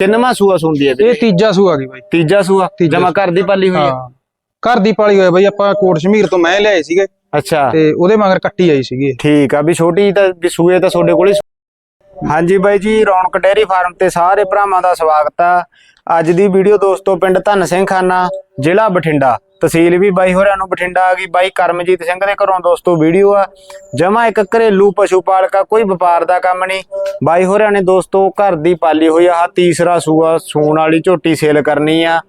ਕਿੰਨਵਾਂ ਸੂਆ ਸੁੰਦੀ ਹੈ ਇਹ ਤੀਜਾ ਸੂਆ ਗਈ ਬਾਈ। ਤੀਜਾ ਸੂਆ ਤੀਜਾ ਜਮਾ ਘਰ ਦੀ ਪਾਲੀ ਹੋਈ ਹੈ? ਹਾਂ। ਘਰ ਦੀ ਪਾਲੀ ਹੋਇਆ ਬਾਈ ਆਪਾਂ ਕੋਟ ਸ਼ਮੀਰ ਤੋਂ ਮੈਂ ਲਿਆਏ ਸੀਗੇ। ਅੱਛਾ। ਤੇ ਉਹਦੇ ਮਗਰ ਕੱਟੀ ਆਈ ਸੀਗੀ। ਠੀਕ ਆ ਵੀ ਛੋਟੀ ਤਾਂ ਵੀ ਸੂਏ ਤਾਂ ਤੁਹਾਡੇ ਕੋਲ ਹਾਂਜੀ ਬਾਈ ਜੀ ਰੌਣਕ ਡੇਅਰੀ ਫਾਰਮ ਤੇ ਸਾਰੇ ਭਰਾਵਾਂ ਦਾ ਸਵਾਗਤ ਆ। ਅੱਜ ਦੀ ਵੀਡੀਓ ਦੋਸਤੋ ਪਿੰਡ ਧੰਨ ਸਿੰਘ ਖਾਨਾ ਜ਼ਿਲ੍ਹਾ ਬਠਿੰਡਾ। ਤਹਿਸੀਲ ਵੀ ਬਾਈ ਹੋਰਾਂ ਨੂੰ ਬਠਿੰਡਾ ਆ ਗਈ। ਬਾਈ ਕਰਮਜੀਤ ਸਿੰਘ ਦੇ ਘਰੋਂ ਦੋਸਤੋ ਵੀਡੀਓ ਆ। ਜਮਾ ਇੱਕ ਘਰੇਲੂ ਪਸ਼ੂ ਪਾਲਕਾ, ਕੋਈ ਵਪਾਰ ਦਾ ਕੰਮ ਨਹੀਂ। ਬਾਈ ਹੋਰਾਂ ਨੇ ਦੋਸਤੋ ਘਰ ਦੀ ਪਾਲੀ ਹੋਈ ਆ। ਆਹ ਤੀਸਰਾ ਸੂਆ, ਸੂਣ ਵਾਲੀ ਝੋਟੀ ਸੇਲ ਕਰਨੀ ਆ।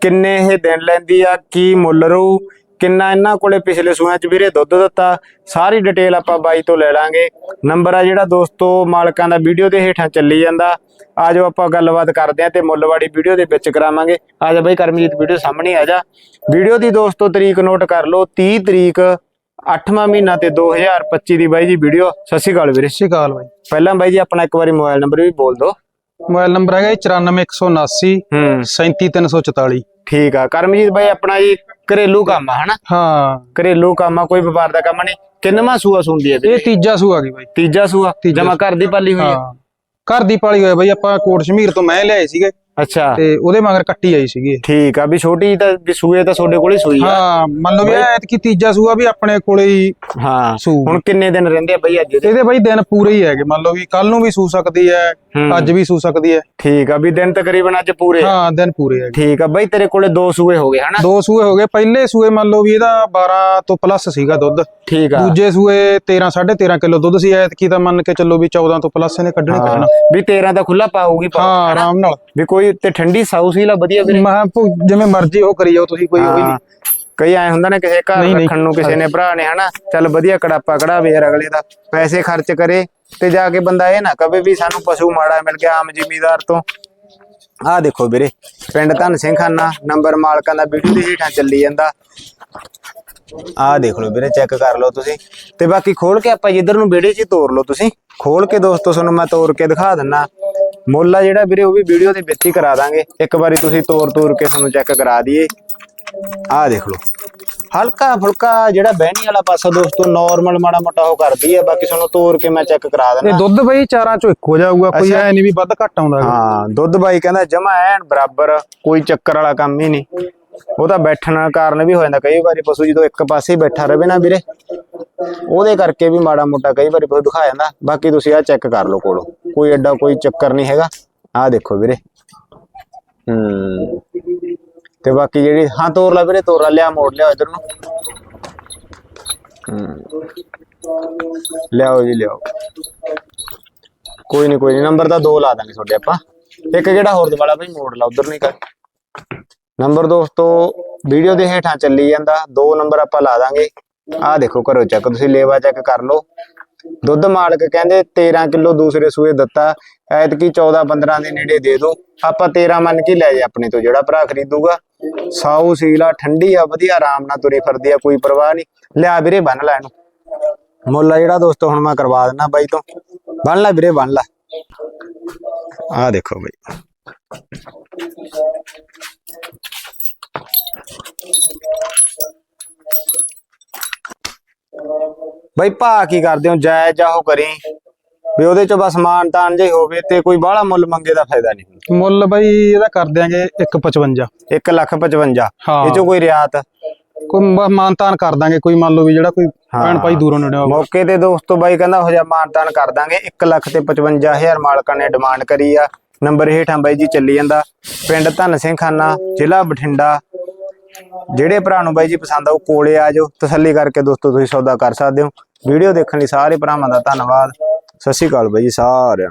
ਕਿੰਨੇ ਇਹ ਦਿਨ ਲੈਂਦੀ ਆ, ਕੀ ਮੁੱਲ ਰਹੂ ਕਿੰਨਾ ਇਹਨਾਂ ਕੋਲੇ ਪਿਛਲੇ ਸੂਆਂ ਚ ਵੀਰੇ ਦੁੱਧ ਦਿੱਤਾ ਸਾਰੀ ਡਿਟੇਲ ਆਪਾਂ ਬਾਈ ਤੋਂ ਲੈ ਲਾਂਗੇ। ਨੰਬਰ ਆ ਜਿਹੜਾ ਦੋਸਤੋ ਮਾਲਕਾਂ ਦਾ ਵੀਡੀਓ ਦੇ ਹੇਠਾਂ ਚੱਲੀ ਜਾਂਦਾ। ਆਜੋ ਆਪਾਂ ਗੱਲਬਾਤ ਕਰਦੇ ਆਂ ਤੇ ਮੁੱਲਵਾੜੀ ਵੀਡੀਓ ਦੇ ਵਿੱਚ ਕਰਾਵਾਂਗੇ। ਆ ਜਾ ਬਾਈ ਕਰਮਜੀਤ ਵੀਡੀਓ ਸਾਹਮਣੇ ਆ ਜਾ। ਵੀਡੀਓ ਦੀ ਦੋਸਤੋ ਤਰੀਕ ਨੋਟ ਕਰ ਲਓ 30 ਤਰੀਕ 8ਵਾਂ ਮਹੀਨਾ ਤੇ 2025 ਦੀ ਬਾਈ ਜੀ ਵੀਡੀਓ ਸਤਿ ਸ਼੍ਰੀ ਅਕਾਲ ਵੀਰੇ। ਸਤਿ ਸ਼੍ਰੀ ਅਕਾਲ ਬਾਈ। ਪਹਿਲਾਂ ਬਾਈ ਜੀ ਆਪਣਾ ਇੱਕ ਵਾਰੀ ਮੋਬਾਈਲ ਨੰਬਰ ਵੀ ਬੋਲ ਦਿਓ। ਮੋਬਾਈਲ ਨੰਬਰ ਹੈਗਾ ਜੀ 94179 ਹੂੰ। 37344 ਠੀਕ ਆ ਕਰਮਜੀਤ ਬਾਈ ਆਪਣਾ ਜੀ ਘਰੇਲੂ ਕੰਮ ਆ ਹਨਾ? ਹਾਂ। ਘਰੇਲੂ ਕੰਮ ਆ ਕੋਈ ਵਪਾਰ ਦਾ ਕੰਮ ਨਹੀਂ। ਕਿੰਨਵਾਂ ਸੂਆ ਸੁੰਦੀ ਹੈ ਇਹ ਤੀਜਾ ਸੂਆ ਗਈ ਬਾਈ? ਤੀਜਾ ਸੂਆ ਜਮਾ ਘਰ ਦੀ ਪਾਲੀ ਹੋਈ ਹੈ ਹਾਂ। ਘਰ ਦੀ ਪਾਲੀ ਹੋਇਆ ਬਾਈ ਆਪਾਂ ਕੋਟ ਸ਼ਮੀਰ ਤੋਂ ਮੈਂ ਲਿਆਏ ਸੀਗੇ। ਅੱਛਾ। ਤੇ ਉਹਦੇ ਮਗਰ ਕੱਟੀ ਆਈ ਸੀਗੀ। ਠੀਕ ਆ ਵੀ ਛੋਟੀ ਤਾਂ ਵੀ ਸੂਏ ਤਾਂ ਤੁਹਾਡੇ ਕੋਲ ਸੂਈ ਆ। ਹਾਂ ਮੰਨ ਲਓ ਵੀ ਐਤਕੀ ਤੀਜਾ ਸੂਆ ਵੀ ਆਪਣੇ ਕੋਲੇ ਹੀ ਹਾਂ ਸੂ। ਹੁਣ ਕਿੰਨੇ ਦਿਨ ਰਹਿੰਦੇ ਆ ਬਈ ਅੱਜ ਦੇ ਇਹਦੇ ਬਾਈ ਦਿਨ ਪੂਰੇ ਹੀ ਹੈਗੇ ਮੰਨ ਲਓ ਵੀ ਕੱਲ ਨੂੰ ਵੀ ਸੂ ਸਕਦੀ ਹੈ ਹੂੰ। ਅੱਜ ਵੀ ਸੂ ਸਕਦੀ ਹੈ ਠੀਕ ਆ ਵੀ ਦਿਨ ਤਕਰੀਬਨ ਅੱਜ ਪੂਰੇ। ਆ। ਹਾਂ ਦਿਨ ਪੂਰੇ ਹੈਗੇ। ਠੀਕ ਆ ਬਈ ਤੇਰੇ ਕੋਲੇ ਦੋ ਸੂਏ ਹੋ ਗਏ ਹਨਾ? ਦੋ ਸੂਏ ਹੋ ਗਏ ਪਹਿਲੇ ਸੂਏ ਮੰਨ ਲਓ ਵੀ ਇਹਦਾ 12 ਤੋਂ ਪਲੱਸ ਸੀਗਾ ਦੁੱਧ। ਠੀਕ ਆ। ਦੂਜੇ ਸੂਏ 13 13.5 ਕਿਲੋ ਦੁੱਧ ਸੀ ਐਤਕੀ ਤਾਂ ਮੰਨ ਕੇ ਚੱਲੋ ਵੀ 14 ਤੋਂ ਪਲੱਸ ਇਹਨੇ ਕੱਢਣੇ ਹਾਂ, ਪੈਣਾ। ਵੀ 13 ਤਾਂ ਖੁੱਲਾ ਪਾਉਗੀ ਹਾਂ ਆਰਾਮ ਨਾਲ। ਵੀ ਕੋਈ ਤੇ ਠੰਡੀ ਸਾਊ ਸੀ ਲਾ ਵਧੀਆ ਵੀਰੇ? ਮੈਂ ਭੁ- ਜਿਵੇਂ ਮਰਜ਼ੀ ਉਹ ਕਰੀ ਜਾਓ ਤੁਸੀਂ ਕੋਈ ਉਹ ਹਾਂ, ਨਹੀਂ। ਕਈ ਐ ਹੁੰਦਾ ਨਾ ਕਿਸੇ ਘਰ ਨਹੀਂ, ਨਹੀਂ। ਰੱਖਣ ਨੂੰ ਕਿਸੇ ਨੇ ਭਰਾ ਨੇ ਹਨਾ? ਚੱਲ ਵਧੀਆ ਕੜਾਪਾ ਕਢਾਵੇ ਯਾਰ ਅਗਲੇ ਦਾ। ਪੈਸੇ ਖਰਚ ਕਰੇ ਤੇ ਜਾ ਕੇ ਬੰਦਾ ਇਹ ਨਾ ਕਵੇ ਵੀ ਸਾਨੂੰ ਪਸ਼ੂ ਮਾੜਾ ਮਿਲ ਗਿਆ ਆਮ ਜ਼ਿਮੀਦਾਰ ਤੋਂ। ਆਹ ਦੇਖੋ ਵੀਰੇ ਪਿੰਡ ਧੰਨ ਸਿੰਘ ਖਾਨਾ ਨੰਬਰ ਮਾਲਕਾਂ ਦਾ ਵੀਡੀਓ ਦੇ ਹੇਠਾਂ ਚੱਲੀ ਜਾਂਦਾ। ਆਹ ਦੇਖ ਲਓ ਵੀਰੇ ਚੈੱਕ ਕਰ ਲਓ ਤੁਸੀਂ। ਤੇ ਬਾਕੀ ਖੋਲ ਕੇ ਆਪਾਂ ਜਿੱਧਰ ਨੂੰ ਵਿਹੜੇ 'ਚ ਹੀ ਤੋਰ ਲਓ ਤੁਸੀਂ। ਖੋਲ ਕੇ ਦੋਸਤੋ ਤੁਹਾਨੂੰ ਮੈਂ ਤੋਰ ਕੇ ਦਿਖਾ ਦਿੰਨਾ। ਮੁੱਲ ਆ ਜਿਹੜਾ ਵੀਰੇ ਉਹ ਵੀ ਵੀਡੀਓ ਦੇ ਵਿੱਚ ਹੀ ਕਰਾ ਦਾਂਗੇ। ਇੱਕ ਵਾਰੀ ਤੁਸੀਂ ਤੋਰ ਤੋਰ ਕੇ ਤੁਹਾਨੂੰ ਚੈੱਕ ਕਰਾ ਦਈਏ। ਆਹ ਦੇਖ ਲਓ। ਹਲਕਾ ਫੁਲਕਾ ਜਿਹੜਾ ਬਹਿਣੀ ਵਾਲਾ ਪਾਸਾ ਦੋਸਤੋ ਨਾਰਮਲ ਮਾੜਾ ਮੋਟਾ ਉਹ ਕਰਦੀ ਹੈ ਬਾਕੀ ਤੁਹਾਨੂੰ ਤੋਰ ਕੇ ਮੈਂ ਚੈੱਕ ਕਰਾ ਇਹ ਦਿੰਦਾ ਦੁੱਧ ਬਈ ਚਾਰਾਂ ਚੋਂ ਇੱਕ ਹੋ ਜਾਊਗਾ ਕੋਈ। ਐ ਨਹੀਂ ਵੀ ਵੱਧ ਘੱਟ ਆਉਂਦਾ। ਹਾਂ ਦੁੱਧ ਬਾਈ ਕਹਿੰਦਾ ਜਮਾ ਐਨ ਬਰਾਬਰ ਕੋਈ ਚੱਕਰ ਵਾਲਾ ਕੰਮ ਹੀ ਨਹੀਂ। ਉਹ ਤਾਂ ਬੈਠਣ ਕਾਰਨ ਵੀ ਹੋ ਜਾਂਦਾ ਕਈ ਵਾਰੀ ਪਸ਼ੂ ਜਦੋਂ ਇੱਕ ਪਾਸੇ ਹੀ ਬੈਠਾ ਰਵੇ ਨਾ ਵੀਰੇ ਉਹਦੇ ਕਰਕੇ ਵੀ ਮਾੜਾ ਮੋਟਾ ਕਈ ਵਾਰੀ ਪਸ਼ੂ ਦਿਖਾ ਜਾਂਦਾ। ਬਾਕੀ ਤੁਸੀਂ ਆ ਚੈੱਕ ਕਰ ਲਓ ਕੋਲੋਂ। ਕੋਈ ਐਡਾ ਕੋਈ ਚੱਕਰ ਨਹੀਂ ਹੈਗਾ ਆਹ ਦੇਖੋ ਵੀਰੇ ਹੂੰ ਤੇ ਬਾਕੀ ਜਿਹੜੀ ਹਾਂ ਤੋਰ ਲਾ ਵੀਰੇ ਤੋਰ ਲਾ ਲਿਆ ਮੋੜ ਲਿਆ ਇਧਰ ਨੂੰ ਹੂੰ ਲਿਆਓ ਜੀ ਲਿਆਓ ਕੋਈ ਨਹੀਂ ਕੋਈ ਨਹੀਂ ਨੰਬਰ ਤਾਂ ਦੋ ਲਾ ਦਾਂਗੇ ਤੁਹਾਡੇ ਆਪਾਂ ਇੱਕ ਜਿਹੜਾ ਹੋਰ ਦਵਾਲਾ ਭਾਈ ਮੋੜ ਲਾ ਉਧਰ ਨਹੀਂ ਕਰ ਨੰਬਰ ਦੋਸਤੋ ਵੀਡੀਓ ਦੇ ਹੇਠਾਂ ਚੱਲੀ ਜਾਂਦਾ ਦੋ ਨੰਬਰ ਆਪਾਂ ਲਾ ਦਾਂਗੇ ਆਹ ਦੇਖੋ ਕਰੋ ਚੈੱਕ ਤੁਸੀਂ ਲੇਵਾ ਚੈੱਕ ਕਰ ਲਓ ਦੁੱਧ ਮਾਲਕ ਕਹਿੰਦੇ 13 ਕਿਲੋ ਦੂਸਰੇ ਸੂਏ ਦਿੱਤਾ, ਐਤਕੀ 14 15 ਦੇ ਨੇੜੇ ਦੇ ਦੋ ਆਪਾਂ 13 ਮੰਨ ਕੇ ਲੈ ਜਾ ਆਪਣੇ ਤੋਂ, ਜਿਹੜਾ ਭਰਾ ਖਰੀਦੂਗਾ। ਸਾਊ ਸੀਲਾ ਠੰਡੀ ਆ, ਵਧੀਆ, ਆਰਾਮ ਨਾਲ ਤੁਰੇ ਫਿਰਦੀ ਆ, ਕੋਈ ਪਰਵਾਹ ਨਹੀਂ। ਲਿਆ ਵੀਰੇ, ਬੰਨ ਲੈ ਇਹਨੂੰ। ਮੁੱਲ ਆ ਜਿਹੜਾ ਦੋਸਤੋ, ਹੁਣ ਮੈਂ ਕਰਵਾ ਦਿੰਦਾ ਬਾਈ ਤੋਂ। ਬੰਨ ਲੈ ਵੀਰੇ, ਬੰਨ ਲੈ। ਆਹ ਦੇਖੋ ਬਾਈ। ਬਈ ਭਾ ਕੀ ਕਰਦੇ ਹੋ ਜਾਇਜ਼ ਜਾਹੋ ਕਰੀ। ਵੀ ਉਹਦੇ ਚ ਬਸ ਮਾਨ ਤਾਨ ਜੇ ਹੋਵੇ ਤੇ ਕੋਈ ਬਾਹਲਾ ਮੁੱਲ ਮੰਗੇ ਦਾ ਫਾਇਦਾ ਨਹੀਂ। ਮੁੱਲ ਬਈ ਇਹਦਾ ਕਰ ਦਿਆਂਗੇ 155 1 ਲੱਖ 55 ਹਾਂ। ਇਹ ਚੋਂ ਕੋਈ ਰਿਆਤ? ਕੋਈ ਮਾਨਤਾਨ ਕਰ ਦਾਂਗੇ ਕੋਈ ਮੰਨ ਲਓ ਵੀ ਜਿਹੜਾ ਕੋਈ ਭੈਣ ਭਾਈ ਦੂਰੋਂ ਨੇੜੇ ਹੋਵੇ ਮੌਕੇ ਤੇ ਦੋਸਤੋ ਬਾਈ ਕਹਿੰਦਾ ਹੋ ਜਾ ਮਾਨਤਾਨ ਕਰ ਦਾਂਗੇ 1 ਲੱਖ ਤੇ 55000 ਮਾਲਕਾਂ ਨੇ ਡਿਮਾਂਡ ਕਰੀ ਆ। ਨੰਬਰ ਹੇਠਾਂ ਬਾਈ ਜੀ ਚੱਲੀ ਜਾਂਦਾ। ਪਿੰਡ ਧੰਨ ਸਿੰਘ ਖਾਨਾ ਜ਼ਿਲ੍ਹਾ ਬਠਿੰਡਾ। ਜਿਹੜੇ ਭਰਾ ਨੂੰ ਬਾਈ ਜੀ ਪਸੰਦ ਆਉ ਕੋਲੇ ਆ ਜਾਓ। ਤਸੱਲੀ ਕਰਕੇ ਦੋਸਤੋ ਤੁਸੀਂ ਸੌਦਾ ਕਰ ਸਕਦੇ ਹੋ। ਵੀਡੀਓ ਦੇਖਣ ਲਈ ਸਾਰੇ ਭਰਾਵਾਂ ਦਾ ਧੰਨਵਾਦ। ਸਤਿ ਸ਼੍ਰੀ ਅਕਾਲ ਬਾਈ ਜੀ ਸਾਰਿਆਂ